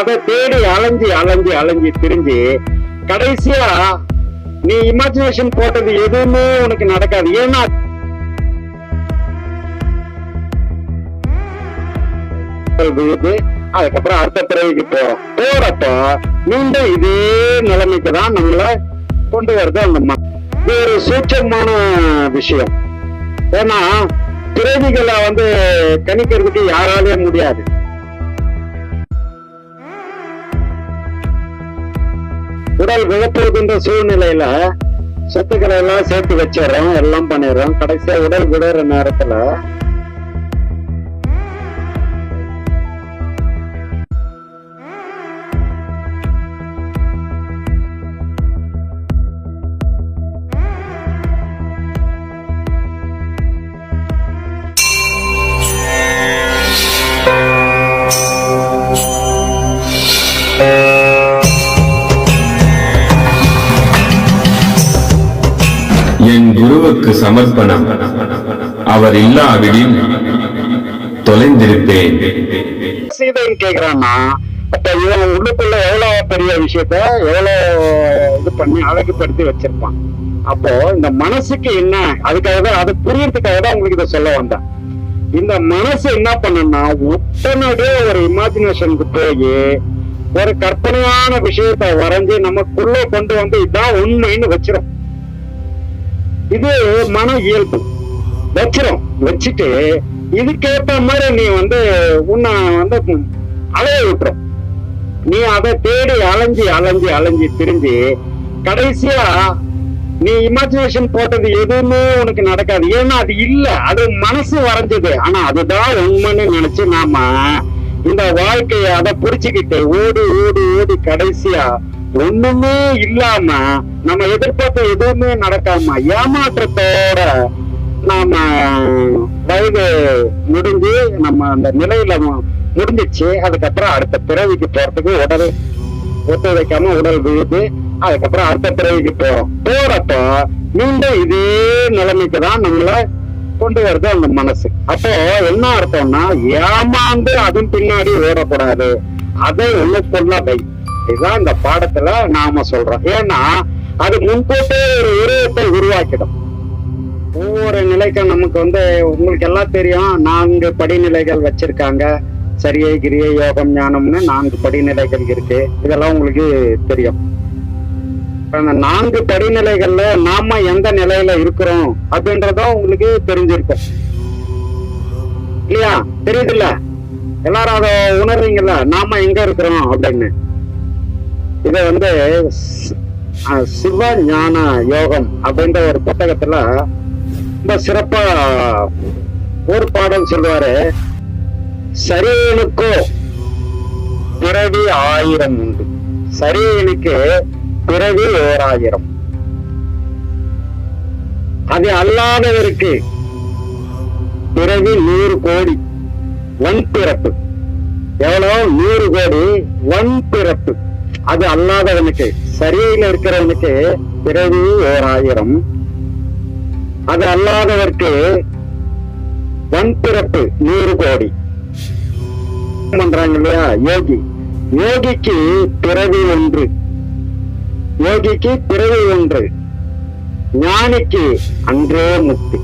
அதை தேடி அலைஞ்சி அலைஞ்சி அலைஞ்சி திரிஞ்சு கடைசியா நீ இமேஜினேஷன் போட்டது எதுவுமே உனக்கு நடக்காது. ஏன்னா விழுது அதுக்கப்புறம் அடுத்த பிறவிக்கு போறோம் போறப்ப மீண்டும் இதே நிலைமைக்கு தான் நம்மள கொண்டு வருது அந்த இது ஒரு சூட்சமான விஷயம். ஏன்னா பிறவிகளை வந்து கணிக்கிறதுக்கு யாராலே முடியாது. உடல் விழப்போகுதுன்ற சூழ்நிலையில சொத்துக்களை எல்லாம் சேர்த்து வச்சிடறோம் எல்லாம் பண்ணிடுறோம். கடைசியா உடல் விடுற நேரத்துல குருவுக்கு சமர்ப்பணம். அவர் இல்லாவிடில் தொலைந்திருப்பேன். சீதையும் கேக்குறான்னா அப்ப இவன் உள்ளுக்குள்ள எவ்வளவு பெரிய விஷயத்த எவ்வளவு இது பண்ணி அழகுபடுத்தி வச்சிருப்பான். அப்போ இந்த மனசுக்கு என்ன அதுக்காக தான் அது புரியறதுக்காக தான் உங்களுக்கு இதை சொல்ல வந்தேன். இந்த மனசு என்ன பண்ணுன்னா உடனடியே ஒரு இமேஜினேஷனுக்கு போய் ஒரு கற்பனையான விஷயத்தை வரைஞ்சு நமக்குள்ள கொண்டு வந்து இதான் உண்மைன்னு வச்சிரும். இது மன இயல்பு. வச்சிரும். வச்சுட்டு இதுக்கேத்த மாதிரி நீ வந்து உன்னை வந்து அலைய விட்டுரும். நீ அதை தேடி அலைஞ்சி அலைஞ்சி அலைஞ்சி திரிஞ்சு கடைசியா நீ இமேஜினேஷன் போட்டது எதுவுமே உனக்கு நடக்காது. ஏன்னா அது இல்ல. அது மனசு வரைஞ்சது. ஆனா அதுதான் உண்மைன்னு நினைச்சு நாம இந்த வாழ்க்கைய அதை புடிச்சுக்கிட்டு ஓடி ஓடி ஓடி கடைசியா ஒண்ணுமே இல்லாம நம்ம எதிர்பார்த்த எதுவுமே நடக்காம ஏமாற்றத்தோட நாம வயது முடிஞ்சு நம்ம அந்த நிலையில முடிஞ்சிச்சு. அதுக்கப்புறம் அடுத்த பிறவிக்கு போறதுக்கு உடல் ஒத்துழைக்காம உடல் விழுது அதுக்கப்புறம் அடுத்த பிறவிக்கு போறோம் போறப்ப மீண்டும் இதே நிலைமைக்கு தான் நம்மள கொண்டு வருது அந்த மனசு. அப்போ என்ன அர்த்தம்னா ஏமாந்து அதன் பின்னாடி ஓடக்கூடாது. அதை உள்ளுக்குள்ள வை இதுதான் இந்த பாடத்துல நாம சொல்றோம். ஏன்னா அது முன்கூட்டே ஒரு உருவத்தை உருவாக்கிடும். ஒவ்வொரு நிலைக்கும் நமக்கு வந்து உங்களுக்கு எல்லாம் தெரியும் நான்கு படிநிலைகள் வச்சிருக்காங்க. சரியை கிரியை யோகம் ஞானம்னு நான்கு படிநிலைகள் இருக்கு. இதெல்லாம் உங்களுக்கு தெரியும். அந்த நான்கு படிநிலைகள்ல நாம எந்த நிலையில இருக்கிறோம் அப்படின்றதும் உங்களுக்கு தெரிஞ்சிருக்கும். இல்லையா? தெரியுதுல்ல? எல்லாரும் அதை உணர்றீங்கல்ல? நாம எங்க இருக்கிறோம் அப்படின்னு. இத வந்து சிவ ஞான யோகம் அப்படின்ற ஒரு புத்தகத்துல ரொம்ப சிறப்பா ஒரு பாடல் சொல்லுவாரு. சரியனுக்கோ பிறவி ஆயிரம் உண்டு. சரியனுக்கு பிறவி ஓர் ஆயிரம் அது அல்லாதவருக்கு பிறவி நூறு கோடி வன் பிறப்பு. எவ்வளவு நூறு கோடி வன் பிறப்பு. அது அல்லாதவனுக்கு சரியில இருக்கிறவனுக்கு பிறவி ஓர் ஆயிரம் அது அல்லாதவர்க்கு வன் பிறப்பு நூறு கோடி. பண்றாங்க இல்லையா? யோகி. யோகிக்கு பிறவி ஒன்று. யோகிக்கு பிறவி ஒன்று. ஞானிக்கு அன்றே முக்தி.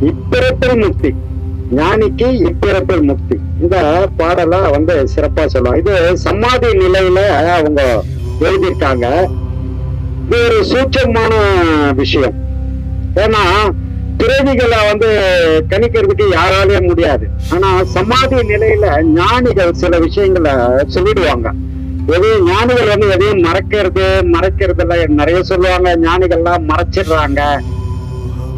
இப்பிறப்பில் முக்தி. ஞானிக்கு இப்பிறப்பில் முக்தி. இந்த பாடலை வந்து சிறப்பா சொல்லுவாங்க. இது சமாதி நிலையில அவங்க எழுதியிருக்காங்க. இது ஒரு சூட்சமான விஷயம். ஏன்னா பிறவிகளை வந்து கணிக்கிறதுக்கு யாராலையும் முடியாது. ஆனா சமாதி நிலையில ஞானிகள் சில விஷயங்களை சொல்லிடுவாங்க. எதையும் ஞானிகள் வந்து எதையும் மறைக்கிறது மறைக்கிறதுல நிறைய சொல்லுவாங்க ஞானிகள்லாம் மறைச்சிடுறாங்க.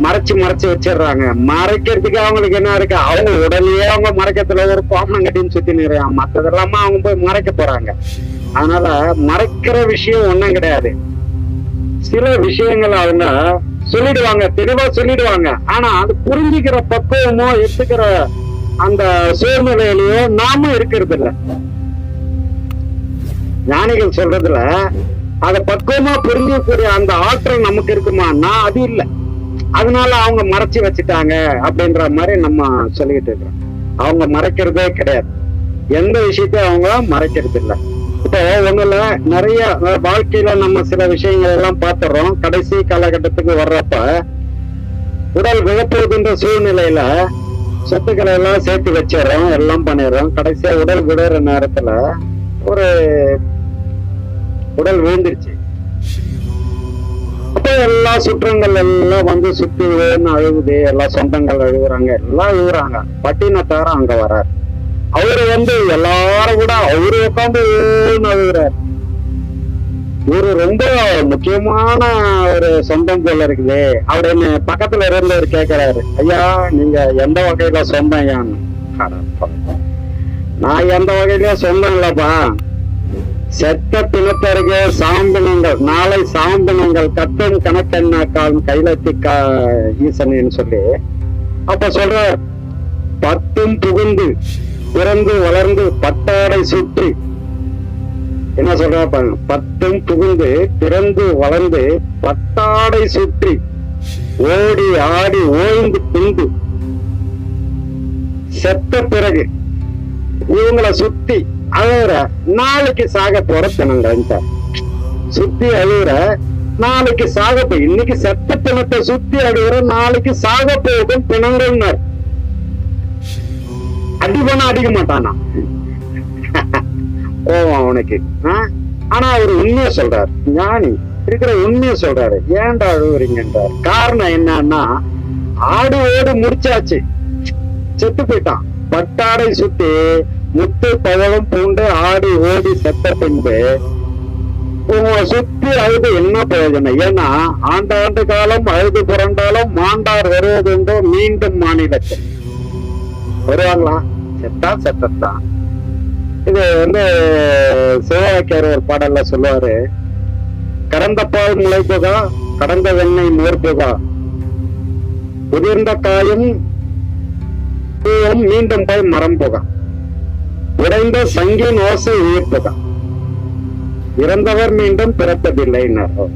மறைச்சு மறைச்சு வச்சிடுறாங்க. மறைக்கிறதுக்கு அவங்களுக்கு என்ன இருக்கு? அவங்க உடனே அவங்க மறைக்கிறதுல ஒரு பாம்பம் கட்டின்னு சுத்தி நிறாங்க மத்ததெல்லாமா அவங்க போய் மறைக்க போறாங்க. அதனால மறைக்கிற விஷயம் ஒண்ணும் கிடையாது. சில விஷயங்கள் அவங்க சொல்லிடுவாங்க. தெளிவா சொல்லிடுவாங்க. ஆனா அது புரிஞ்சுக்கிற பக்குவமோ எடுத்துக்கிற அந்த சூழ்நிலையிலயோ நாம இருக்கிறது இல்ல ஞானிகள் சொல்றதுல அதை பக்குவமா புரிஞ்சக்கூடிய அந்த ஆற்றல் நமக்கு இருக்குமான்னா அது இல்ல. அதனால அவங்க மறைச்சு வச்சுட்டாங்க அப்படின்ற மாதிரி நம்ம சொல்லிக்கிட்டு இருக்கிறோம். அவங்க மறைக்கிறதே கிடையாது. எந்த விஷயத்தையும் அவங்க மறைக்கிறது இல்ல இப்போ ஒண்ணுல நிறைய வாழ்க்கையில நம்ம சில விஷயங்கள் எல்லாம் பார்த்துறோம் கடைசி காலகட்டத்துக்கு வர்றப்ப உடல் விழப்போகுதுன்ற சூழ்நிலையில சொத்துக்களை எல்லாம் சேர்த்து வச்சிடறோம் எல்லாம் பண்ணிடுறோம். கடைசியா உடல் விடுற நேரத்துல ஒரு உடல் விழுந்துருச்சு. அப்போ எல்லா சுற்றங்கள் எல்லாம் வந்து சுத்தி அழுகுது. எல்லா சொந்தங்கள் அழுகுறாங்க. எல்லாம் அழுகுறாங்க. பட்டினத்தார அங்க வர்றார் அவரு வந்து எல்லாரும் கூட அவரு உட்காந்து அழுகுறார். இவரு ரொம்ப முக்கியமான ஒரு சொந்தம் போல இருக்குது. அப்படின்னு பக்கத்துல இருந்தவர் கேக்குறாரு. ஐயா நீங்க எந்த வகையில சொந்தம் ஐயான்னு நான் எந்த வகையில சொந்தம் இல்லப்பா. செத்த பிணத்தருகே சாந்தனங்கள் நாளை சாம்பனங்கள் கத்தன் கணக்கெண்ணாக்கால் கைலத்தி கா ஈசனின்னு சொல்லி. அப்ப சொல்ற பத்தும் புகுந்து பிறந்து வளர்ந்து பட்டாடை சுற்றி. என்ன சொல்றா பாருங்க பத்தும் புகுந்து பிறந்து வளர்ந்து பட்டாடை சுற்றி. ஓடி ஆடி ஓய்ந்து பிந்து செத்த பிறகு இவங்களை சுத்தி அழுகுற நாளைக்கு சாக போற பிணங்கள்ட்ட சுத்தி அழுகுற நாளைக்கு சாக போய் இன்னைக்கு செத்த பிணத்தை சுத்தி அழுகுற நாளைக்கு சாக போகும் பிணங்கள்னார் அடிபணம் அடிக்க மாட்டானா? கோவம் அவனுக்கு. ஆனா அவர் உண்மையை சொல்றாரு. ஞானி இருக்கிற உண்மையை சொல்றாரு. ஏன்டா அழுகுறீங்கன்றார் காரணம் என்னன்னா ஆடு ஓடு முடிச்சாச்சு. செத்து போயிட்டான். பட்டாடை சுத்தி முத்து பவளம் பூண்டு ஆடி ஓடி செத்த பின்பு உங்களை சுத்தி அழுது என்ன பிரயோஜனம்? ஏன்னா ஆண்டாண்டு காலம் அழுது புரண்டாலும் மாண்டார் வருவதுண்டோ மீண்டும் மாநிலத்தில் வருவாங்களா? செத்தா செத்தான் இது வந்து சிவவாக்கியார் ஒரு பாடல்ல சொல்லுவாரு கடந்த பால் முளைப்புகா கடந்த வெண்ணெய் மோர்ப்புகா உதிர்ந்த காயும் பூவும் மீண்டும் போய் மரம் புகா உடைந்த சங்கின் ஓசை உயிர்ப்புதான். இறந்தவர் மீண்டும் பிறப்பதில்லைன்னார்.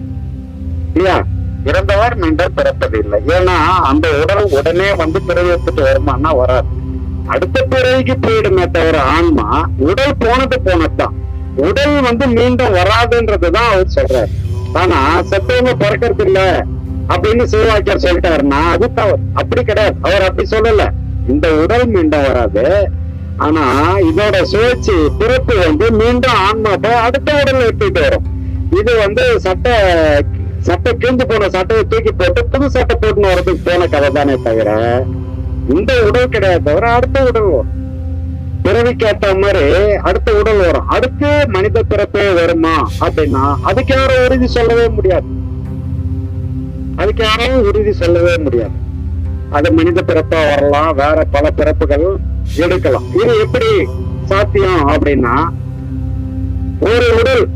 இல்லையா? இறந்தவர் மீண்டும் பிறப்பதில்லை. ஏன்னா அந்த உடல் உடனே வந்து பிறவித்துட்டு வருமானா வராது. அடுத்த பிறவிக்கு போயிடுமே தவிர ஆன்மா உடல் போனது போனதுதான். உடல் வந்து மீண்டும் வராதுன்றதுதான் அவர் சொல்றாரு. ஆனா செத்தவங்க பிறக்கிறது இல்ல அப்படின்னு சிவவாக்கியர் சொல்லிட்டாருன்னா அது தவறு அப்படி கிடையாது. அவர் அப்படி சொல்லல. இந்த உடல் மீண்டும் வராது. ஆனா இதோட சுழற்சி பிறப்பு வந்து மீண்டும் ஆன்மாட்ட அடுத்த உடலை எடுத்துட்டு வரும். இது வந்து சட்டை சட்டை கிழிஞ்சு போன சட்டையை தூக்கி போட்டு புது சட்டை போட்டுன்னு வரதுக்கு போன கதை தானே தவிர இந்த உடல் கிடையாது தவிர அடுத்த உடல் வரும். பிறவிக்கு ஏத்த மாதிரி அடுத்த உடல் வரும். அடுத்து மனித பிறப்பே வருமா அப்படின்னா அதுக்கு யாரும் உறுதி சொல்லவே முடியாது. அதுக்கு யாரும் உறுதி சொல்லவே முடியாது. அது மனித பிறப்பா வரலாம். வேற பல பிறப்புகள் எடுக்கலாம். இது எப்படி சாத்தியம் அப்படின்னா ஒரு உடல்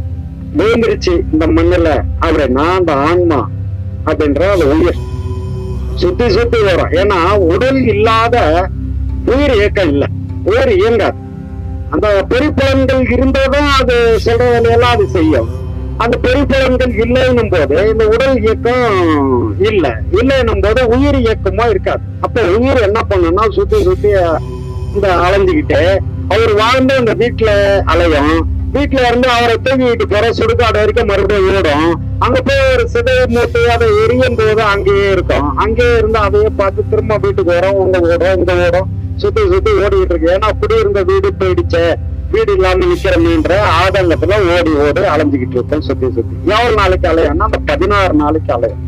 விழுந்துருச்சு இந்த மண்ணுல அப்படின்னா அந்த ஆன்மா அப்படின்ற அது உயிர் சுத்தி சுத்தி வரும். ஏன்னா உடல் இல்லாத உயிர் இயக்கம் இல்லை. உயிர் இயங்காது. அந்த பெருப்பலன்கள் இருந்தாதான் அது சொல்ற வேலையெல்லாம் அது செய்யும். அந்த பெருப்பலன்கள் இல்லைன்னும் போது இந்த உடல் இயக்கம் இல்லை. இல்லைன்னும் போது உயிர் இயக்கமா இருக்காது. அப்ப உயிர் என்ன பண்ணும்னா சுத்தி சுத்தி இந்த அலைஞ்சுக்கிட்டு அவர் வாழ்ந்து இந்த வீட்டுல அலையும். வீட்டுல இருந்து அவரை தூங்கிட்டு போற சுடுகாடு வரைக்கும் மறுபடியும் ஓடும். அங்க போய் ஒரு சிதை மூட்டு அதை எரியும் போது அங்கேயே இருக்கும். அங்கேயே இருந்து அதையே பார்த்து திரும்ப வீட்டுக்கு வரும். உங்க ஓடும் இந்த ஓடும். சுத்தி சுத்தி ஓடிட்டு இருக்கு. ஏன்னா குடியிருந்த வீடு போயிடுச்சே. வீடு இல்லாம நிக்கிறமேன்ற ஆதங்கத்துல ஓடி ஓடி அலைஞ்சுக்கிட்டு இருக்கோம் சுத்தி சுத்தி. எவ்வளவு நாளைக்கு அலையன்னா அந்த பதினாறு நாளைக்கு அலையும்.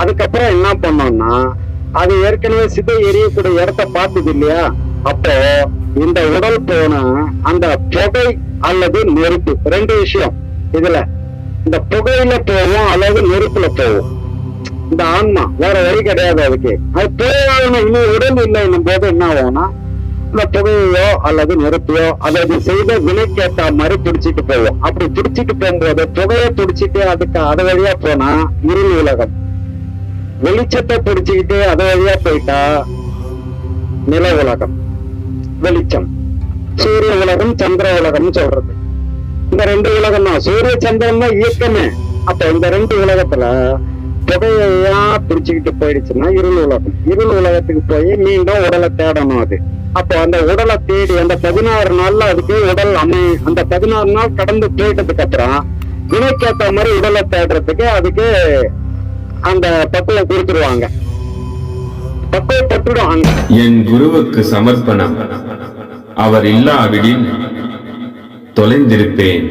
அதுக்கப்புறம் என்ன பண்ணோம்னா அது ஏற்கனவே சிதை எரியக்கூடிய இடத்த பார்த்தது இல்லையா? அப்போ இந்த உடல் போன அந்த புகை அல்லது நெருப்பு ரெண்டு விஷயம் இதுல. இந்த புகையில போவோம் அல்லது நெருப்புல போவோம். இந்த ஆன்மா வேற வழி கிடையாது அதுக்கு. அது போகணும் இன்னும் உடல் இல்லைன்னும் போது என்ன ஆகும்னா இந்த புகையோ அல்லது நெருப்பையோ அல்லது செய்த வினைக்கேற்ற மாதிரி பிடிச்சிட்டு போவோம். அப்படி பிடிச்சிட்டு போகும்போது புகையை துடிச்சிட்டு அதுக்கு அது வழியா போனா இருள் உலகம். வெளிச்சத்தை பிடிச்சுக்கிட்டு அது வழியா போயிட்டா நில உலகம். வெளிச்சம். சூரிய உலகம் சந்திர உலகம்னு சொல்றது. இந்த ரெண்டு உலகம் தான் சூரிய சந்திரன் தான் இயக்கமே. அப்ப இந்த ரெண்டு உலகத்துல புகையா பிடிச்சுக்கிட்டு போயிடுச்சுன்னா இருள் உலகம். இருள் உலகத்துக்கு போய் மீண்டும் உடலை தேடணும் அது. அப்போ அந்த உடலை தேடி அந்த பதினாறு நாள்ல அதுக்கு உடல் அமை அந்த பதினாறு நாள் கடந்து போயிட்டதுக்கு அப்புறம் வினைக்கேத்த மாதிரி உடலை தேடுறதுக்கு அதுக்கு அந்த பக்குவம் கொடுத்துருவாங்க. பக்குவப்பட்டுடுவாங்க என் குருவுக்கு சமர்ப்பணம். அவர் இல்லாவிடின் தொலைந்திருப்பேன்.